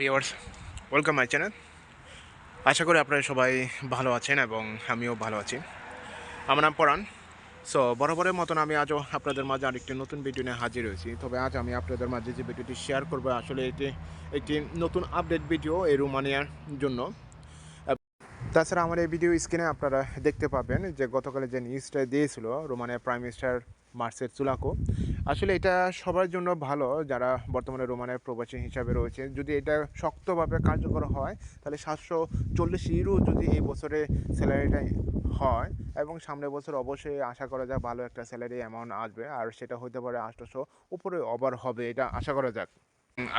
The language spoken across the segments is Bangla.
ভিওয়ার্স ওয়েলকাম মাই চ্যানেল আশা করি আপনারা সবাই ভালো আছেন এবং আমিও ভালো আছি। আমার নাম পরাণ। সো বরাবরের মতন আমি আজও আপনাদের মাঝে আরেকটি নতুন ভিডিও নিয়ে হাজির হয়েছি। তবে আজ আমি আপনাদের মাঝে যে ভিডিওটি শেয়ার করব, আসলে এটি একটি নতুন আপডেট ভিডিও এই রোমানিয়ার জন্য। তাছাড়া আমার এই ভিডিও স্ক্রিনে আপনারা দেখতে পাবেন যে গতকালে যে নিউজটা দিয়েছিল, রোমানিয়ার প্রাইম মিনিস্টার মার্সেল চুলাকো আসলে এটা সবার জন্য ভালো যারা বর্তমানে রোমানের প্রবাসী হিসাবে রয়েছে। যদি এটা শক্তভাবে কার্যকর হয়, তাহলে সাতশো চল্লিশ ইউরো যদি এই বছরে স্যালারিটা হয় এবং সামনের বছর অবশ্যই আশা করা যায় ভালো একটা স্যালারি অ্যামাউন্ট আসবে। আর সেটা হতে পারে আটশোশো উপরে ওভার হবে, এটা আশা করা যাক।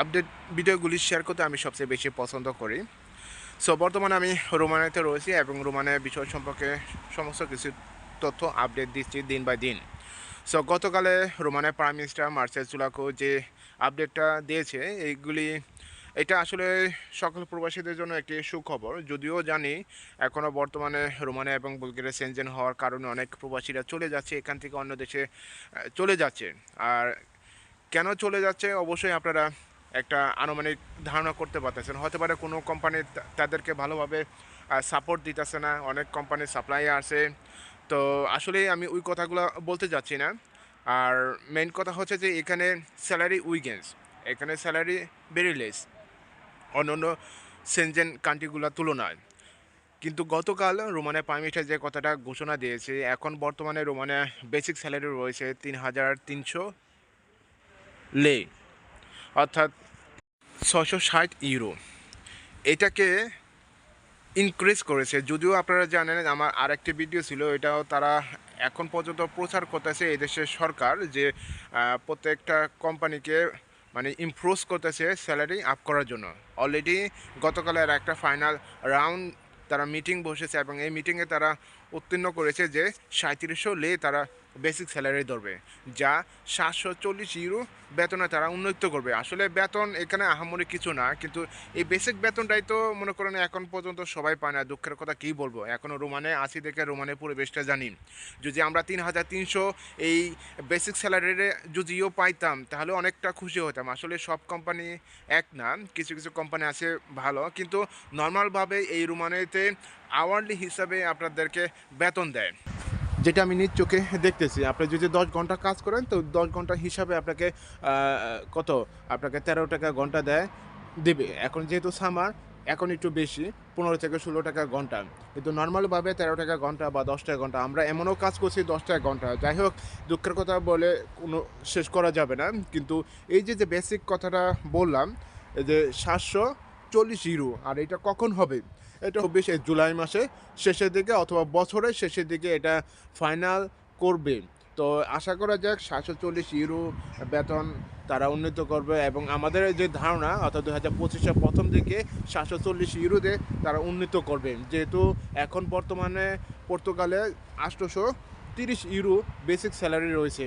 আপডেট ভিডিওগুলি শেয়ার করতে আমি সবচেয়ে বেশি পছন্দ করি। সো বর্তমানে আমি রোমানিয়াতে রয়েছি এবং রোমানিয়ার বিষয় সম্পর্কে সমস্ত কিছু তথ্য আপডেট দিচ্ছি দিন বাই দিন। সো গতকালে রোমানের প্রাইম মিনিস্টার মার্সেল চুলাকো যে আপডেটটা দিয়েছে, এইগুলি, এটা আসলে সকল প্রবাসীদের জন্য একটি সুখবর। যদিও জানি এখনও বর্তমানে রোমানিয়া এবং বুলগেরিয়া সেনজেন হওয়ার কারণে অনেক প্রবাসীরা চলে যাচ্ছে, এখান থেকে অন্য দেশে চলে যাচ্ছে। আর কেন চলে যাচ্ছে, অবশ্যই আপনারা একটা আনুমানিক ধারণা করতে পারতেছেন। হতে পারে কোনো কোম্পানি তাদেরকে ভালোভাবে সাপোর্ট দিতেছে না, অনেক কোম্পানির সাপ্লাই আছে তো আসলে আমি ওই কথাগুলো বলতে যাচ্ছি না। আর মেন কথা হচ্ছে যে এখানে স্যালারি উইগেন্স এখানে স্যালারি ভেরি লেস অন্য অন্য সেনজেন কান্ট্রিগুলোর তুলনায়। কিন্তু গতকাল রোমানের প্রাইম মিনিস্টার যে কথাটা ঘোষণা দিয়েছে, এখন বর্তমানে রোমানের বেসিক স্যালারি রয়েছে তিন হাজার তিনশো লে, অর্থাৎ ছশো ষাট ইউরো এটাকে ইনক্রিজ করেছে। যদিও আপনারা জানেন, আমার আরেকটি ভিডিও ছিল, এটাও তারা এখন পর্যন্ত প্রচার করতেছে এদেশের সরকার যে প্রত্যেকটা কোম্পানিকে মানে ইমপ্রুভ করতেছে স্যালারি আপ করার জন্য। অলরেডি গতকালের একটা ফাইনাল রাউন্ড তারা মিটিং বসেছে এবং এই মিটিংয়ে তারা উত্তীর্ণ করেছে যে সাঁত্রিশশো লে তারা বেসিক স্যালারি ধরবে, যা সাতশো চল্লিশ ইউরো বেতনে তারা উন্নীত করবে। আসলে বেতন এখানে আহামরি কিছু না, কিন্তু এই বেসিক বেতনটাই তো মনে করেন এখন পর্যন্ত সবাই পায় না। দুঃখের কথা কী বলব? এখনও রোমানে আছি দেখে রোমানের পরিবেশটা জানি। যদি আমরা তিন হাজার তিনশো এই বেসিক স্যালারিরে যদিও পাইতাম, তাহলে অনেকটা খুশি হতাম। আসলে সব কোম্পানি এক না, কিছু কিছু কোম্পানি আছে ভালো, কিন্তু নর্মালভাবে এই রোমানেতে আওয়ারলি হিসাবে আপনাদেরকে বেতন দেয়। যেটা আমি নিজ চোখে দেখতেছি। আপনি যদি দশ ঘণ্টা কাজ করেন, তো দশ ঘণ্টা হিসাবে আপনাকে কত? আপনাকে তেরো টাকা ঘণ্টা দেয়, দেবে। এখন যেহেতু সামার এখন একটু বেশি, পনেরো থেকে ষোলো টাকা ঘণ্টা। কিন্তু নর্মালভাবে তেরো টাকা ঘণ্টা বা দশ টাকা ঘণ্টা, আমরা এমনও কাজ করছি দশ টাকা ঘণ্টা। যাই হোক, দুঃখের কথা বলে কোনো শেষ করা যাবে না। কিন্তু এই যে যে বেসিক কথাটা বললাম যে সাতশো চল্লিশ ইউরো আর এটা কখন হবে? এটা চব্বিশ জুলাই মাসে শেষের দিকে অথবা বছরের শেষের দিকে এটা ফাইনাল করবে। তো আশা করা যাক সাতশো চল্লিশ ইউরো বেতন তারা উন্নীত করবে এবং আমাদের যে ধারণা, অর্থাৎ দু হাজার পঁচিশের প্রথম দিকে সাতশো চল্লিশ ইউরোতে তারা উন্নীত করবে। যেহেতু এখন বর্তমানে পর্তুগালে আটশোশো তিরিশ ইউরো বেসিক স্যালারি রয়েছে।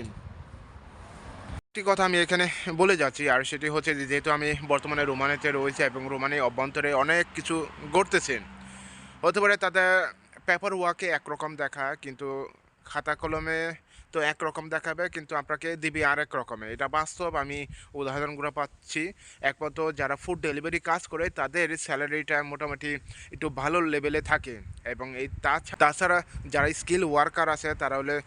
একটি কথা আমি এখানে বলে যাচ্ছি, আর সেটি হচ্ছে যেহেতু আমি বর্তমানে রোমানেতে রয়েছি এবং রোমানি অভ্যন্তরে অনেক কিছু ঘটতেছে, হতে পারে তাদের পেপার ওয়াকে একরকম দেখা, কিন্তু খাতা কলমে তো একরকম দেখাবে, কিন্তু আপনাকে দিবি আরেক রকমের। এটা বাস্তব, আমি উদাহরণগুলো পাচ্ছি। একমাত্র যারা ফুড ডেলিভারি কাজ করে, তাদের স্যালারিটা মোটামুটি একটু ভালো লেভেলে থাকে। এবং এই তাছা- তাছাড়া যারা স্কিল ওয়ার্কার আছে, তারা হলে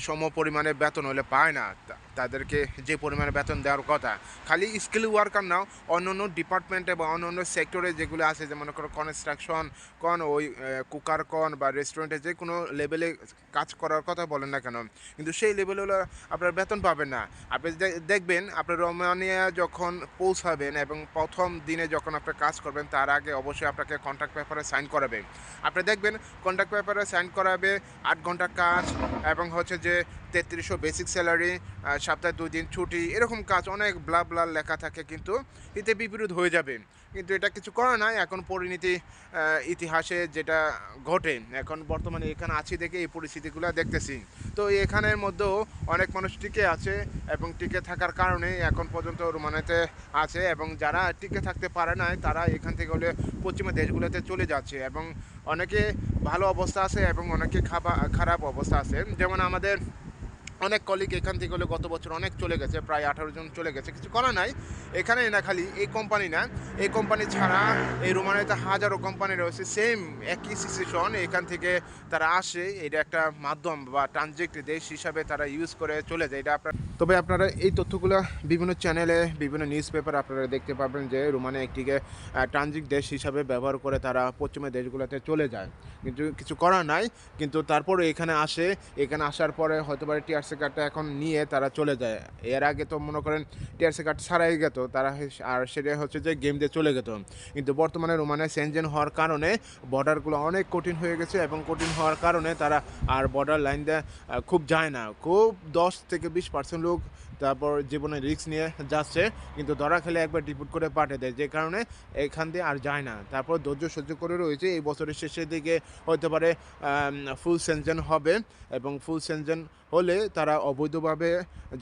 সম পরিমাণে বেতন হলে পায় না। তাদেরকে যে পরিমাণে বেতন দেওয়ার কথা। খালি স্কিল ওয়ার্কার নাও অন্য অন্য ডিপার্টমেন্টে বা অন্য অন্য সেক্টরে যেগুলো আছে, যেমন করো কনস্ট্রাকশন কন ওই কুকার কন বা রেস্টুরেন্টে যে কোনো লেভেলে কাজ করার কথা বলেন না কেন। কিন্তু সেই লেভেলে হলো আপনার বেতন পাবেন না। আপনি দেখবেন আপনার রোমানিয়া যখন পৌঁছাবেন এবং প্রথম দিনে যখন আপনার কাজ করবেন, তার আগে অবশ্যই আপনাকে কন্ট্রাক্ট পেপারে সাইন করাবে। আপনি দেখবেন কন্ট্রাক্ট পেপারে সাইন করাবে আট ঘণ্টা কাজ এবং হচ্ছে যে তেত্রিশশো বেসিক স্যালারি সপ্তাহে দুই দিন ছুটি, এরকম কাজ অনেক ব্লা ব্লা লেখা থাকে কিন্তু এতে বিপরীত হয়ে যাবে। কিন্তু এটা কিছু করা নাই, এখন পরিণতি ইতিহাসে যেটা ঘটে, এখন বর্তমানে এখানে আছি দেখে এই পরিস্থিতিগুলো দেখতেছি। তো এখানের মধ্যেও অনেক মানুষ টিকে আছে এবং টিকে থাকার কারণে এখন পর্যন্ত রোমানাতে আছে এবং যারা টিকে থাকতে পারে না তারা এখান থেকে হলে পশ্চিমা দেশগুলোতে চলে যাচ্ছে এবং অনেকে ভালো অবস্থা আছে এবং অনেকে খারাপ অবস্থা আছে। যেমন আমাদের অনেক কলিগ এখান থেকে হলে গত বছর অনেক চলে গেছে, প্রায় আঠারো জন চলে গেছে। কিছু করা নাই। এখানে না, খালি এই কোম্পানি না। এই কোম্পানি ছাড়া এই রোমানিয়াতে হাজারো কোম্পানি রয়েছে। সেম একই সিচুয়েশন এখান থেকে তারা আসে। এটা একটা মাধ্যম বা ট্রানজেক্ট দেশ হিসাবে তারা ইউজ করে চলে যায়। এটা আপনার তবে আপনারা এই তথ্যগুলো বিভিন্ন চ্যানেলে বিভিন্ন নিউজ পেপার আপনারা দেখতে পাবেন যে রোমানিয়া একটিকে ট্রানজিট দেশ হিসাবে ব্যবহার করে তারা পশ্চিমের দেশগুলোতে চলে যায়। কিন্তু কিছু করার নাই। কিন্তু তারপরে এখানে আসে। এখানে আসার পরে হয়তো পারে টিআরসি কার্ডটা এখন নিয়ে তারা চলে যায়। এর আগে তো মনে করেন টিআরসি কার্ড ছাড়াই গেত, তারা আর সেটা হচ্ছে যে গেম দিয়ে চলে গেত। কিন্তু বর্তমানে রোমানে সেনজেন হওয়ার কারণে বর্ডারগুলো অনেক কঠিন হয়ে গেছে এবং কঠিন হওয়ার কারণে তারা আর বর্ডার লাইন দিয়ে খুব যায় না। খুব দশ থেকে বিশ পার্সেন্ট লোক তারপর জীবনে রিস্ক নিয়ে যাচ্ছে, কিন্তু ধরা খেলে একবার ডিপুট করে পাঠিয়ে দেয়, যে কারণে এখান দিয়ে আর যায় না। তারপর ধৈর্য সহ্য করে রয়েছে, এই বছরের শেষের দিকে হতে পারে ফুল সেনজেন হবে এবং ফুল সেনজেন হলে তারা অবৈধভাবে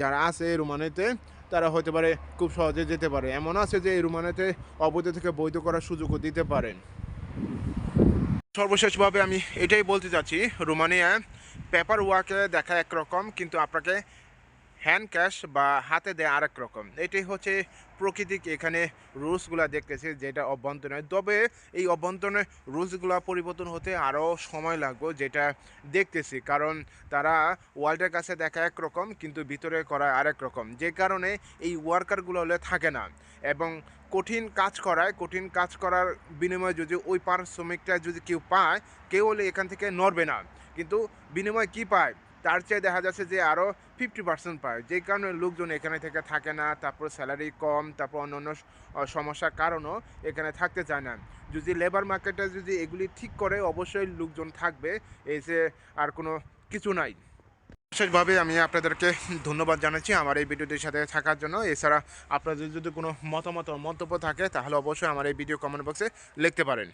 যারা আছে রোমানেতে তারা হতে পারে খুব সহজে যেতে পারে। এমন আছে যে এই রোমানেতে অবৈধ থেকে বৈধ করার সুযোগও দিতে পারেন সর্বশেষভাবে আমি এটাই বলতে চাচ্ছি, রোমানিয়া পেপার ওয়ার্কে দেখা একরকম, কিন্তু আপনাকে হ্যান্ড ক্যাশ বা হাতে দেয় আরেক রকম। এটাই হচ্ছে প্রকৃতিক এখানে রুলসগুলো দেখতেছি যেটা অভ্যন্তরীণ। তবে এই অভ্যন্তরীণ রুলসগুলো পরিবর্তন হতে আরও সময় লাগবে যেটা দেখতেছি। কারণ তারা ওয়ার্ল্ডের কাছে দেখা একরকম কিন্তু ভিতরে করা আরেক রকম। যে কারণে এই ওয়ার্কারগুলো হলে থাকে না। এবং কঠিন কাজ করায়, কঠিন কাজ করার বিনিময়ে যদি ওই পারিশ্রমিকটা যদি কেউ পায়, কেউ হলে এখান থেকে নড়বে না। কিন্তু বিনিময়ে কি পায়? তার চেয়ে দেখা যাচ্ছে যে আরও ফিফটি পার্সেন্ট পায়। যে কারণে লোকজন এখানে থেকে থাকে না, তারপর স্যালারি কম, তারপর অন্য অন্য সমস্যার কারণও এখানে থাকতে চায় না। যদি লেবার মার্কেটে যদি এগুলি ঠিক করে, অবশ্যই লোকজন থাকবে, এই যে আর কোনো কিছু নাই। বিশেষভাবে আমি আপনাদেরকে ধন্যবাদ জানাচ্ছি আমার এই ভিডিওটির সাথে থাকার জন্য। এছাড়া আপনাদের যদি কোনো মতামত মন্তব্য থাকে, তাহলে অবশ্যই আমার এই ভিডিও কমেন্ট বক্সে লিখতে পারেন।